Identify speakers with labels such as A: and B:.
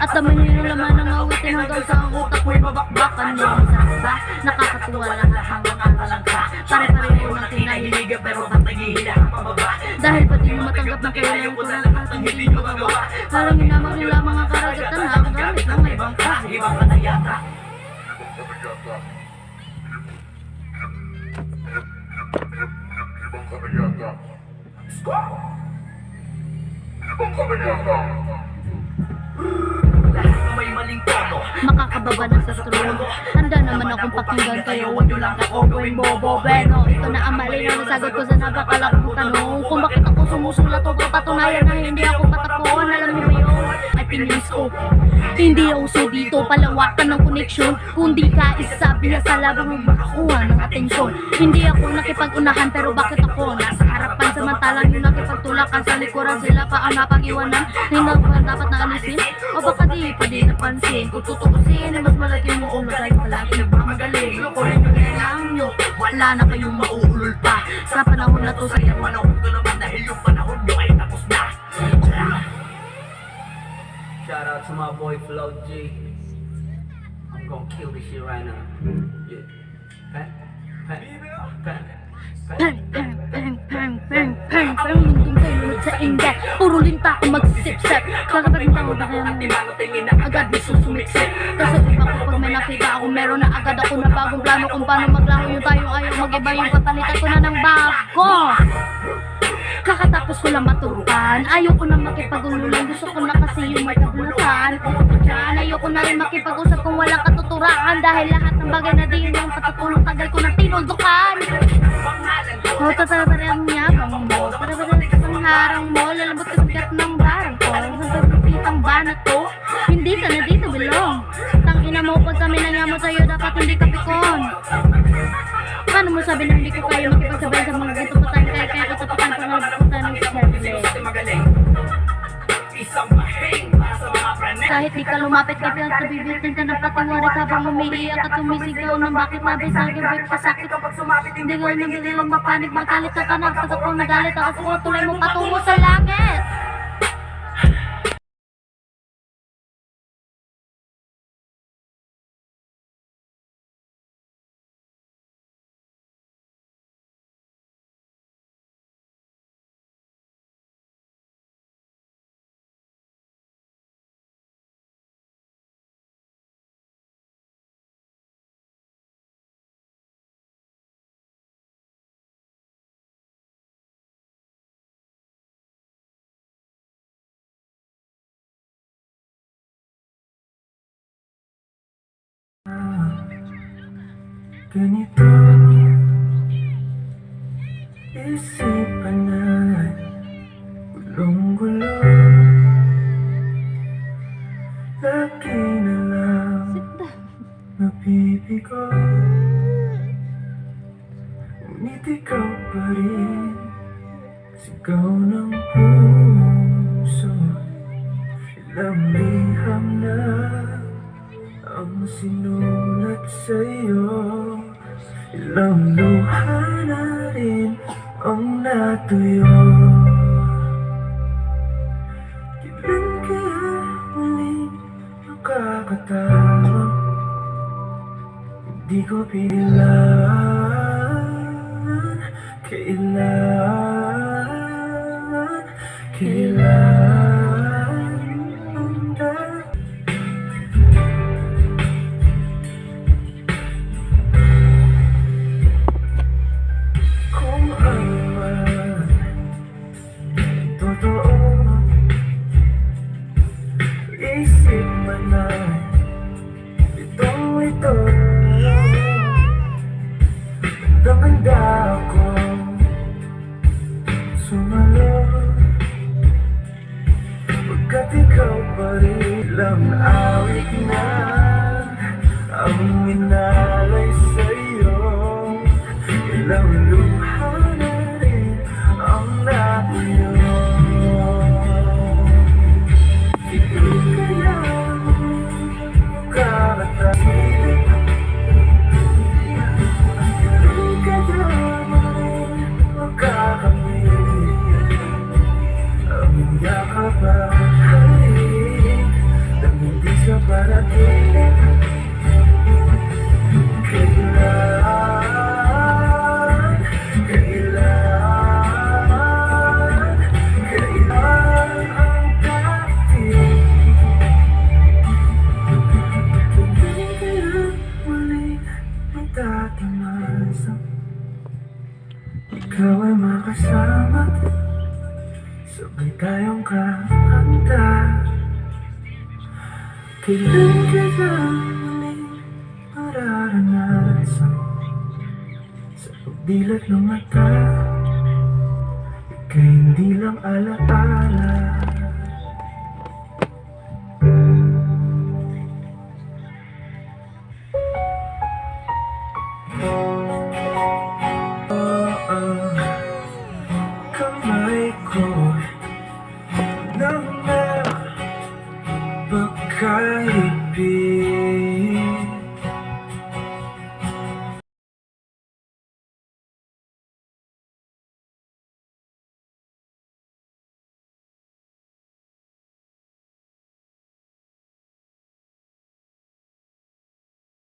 A: At dami nyo laman ng awitin hanggang sa utak mo'y babakbakan nyo Masarap ba? Nakakatuwa lahat hanggang kalalang ka Pare-pareho ng tinahiliga pero tatagihila ang pababa Dahil pati nyo matanggap ng kailangan ko lang at hindi nyo magawa Parang hinamang nila mga karagatan na ang gamit ng
B: Ibang ka na yata
C: Ibang kanayata. Ibang kanayata.
B: Lahat
A: makakababa na sa trono. Handa naman akong pakinggan kayo. Huwag nyo lang ako gawing bobo Bueno, ito na ang mali na nasagot ko sa napakalakong tanong Kung bakit ako sumusulat o papatunayan na hindi ako patakon Alam niyo ba yun? Ay pinis ko Hindi uso dito palawakan ng koneksyon Kundi ka isabi sa labang magmakakuha ng atensyon. Hindi ako nakipag-unahan pero bakit ako nasa Samantalang yung nakipagtulakan sa likuran Sila pa ang napag-iwanan na ba dapat na alisin? O baka di pa di napansin? Kung tutukusin ay mas malaki mo ulo Dahil palagi nagmamagaling Lukurin nyo na lang nyo. Wala na kayong mauulol pa. Sa panahon na to sa
B: Sayang manahon ko naman dahil yung panahon nyo ay tapos na. Shout out to my boy Flo G. I'm gonna kill this shit right now. Yeah. Pat, pat, pat,
A: Pang, pang, pang, pang, pang Lindong kayo lunod sa ingat Puro linta ako magsisip-sip Kakapagintang ko ba kaya mo Agad may susumiksik Kasi iba ko pag may nakita ako Meron na agad ako na bagong plano Kung paano maglaho yung tayo ayaw Mag-iba yung papalitan ko na ng bago Kakatapos ko lang maturukan Ayoko na makipag-ululan Gusto ko na kasi yung may kabulutan Diyan, ayoko na rin makipag-usap kung walang katuturaan Dahil lahat ng bagay na di yun yung patutulong Tagal ko na tinuldukan O, tatarabarang yabang mo Tarabarang sa harang mo Lalabot ka bigat ng barang ko Hanggang kapitang ba na to Hindi ka na dito belong. Tang ina mo pag kami nangyamot sa'yo Dapat hindi ka pikon Paano mo sabi na hindi ko kaya makipagsabay sa mga kahit di ka lumapit ka pero nabibitin ka ng ka bang umiiyak at tumisigaw ng bakit mabay sa gabit kasakit
B: Kapag sumapit
A: hindi ko nang hindi lang mapanig magalit ka na pag ako nagalit ako. Sa tuloy mo patungo sa langit
B: Ganito. Isipan na Gulong-gulo. Lagi na lang Nabibigo. Ngunit ikaw pa rin Sigaw ng puso. Ilang liham na ang sinulat sa'yo Ilang luha na rin ang natuyo. Kailan kaya muli makakatawa Hindi ko pigilan Kailan ikaw pa rin Lang awit na Ang inalay ay makasama Sabay tayong kakanta. Kailan kaya muling mararanasan Sa pagdilat ng mata Ika'y hindi lang alaala. ang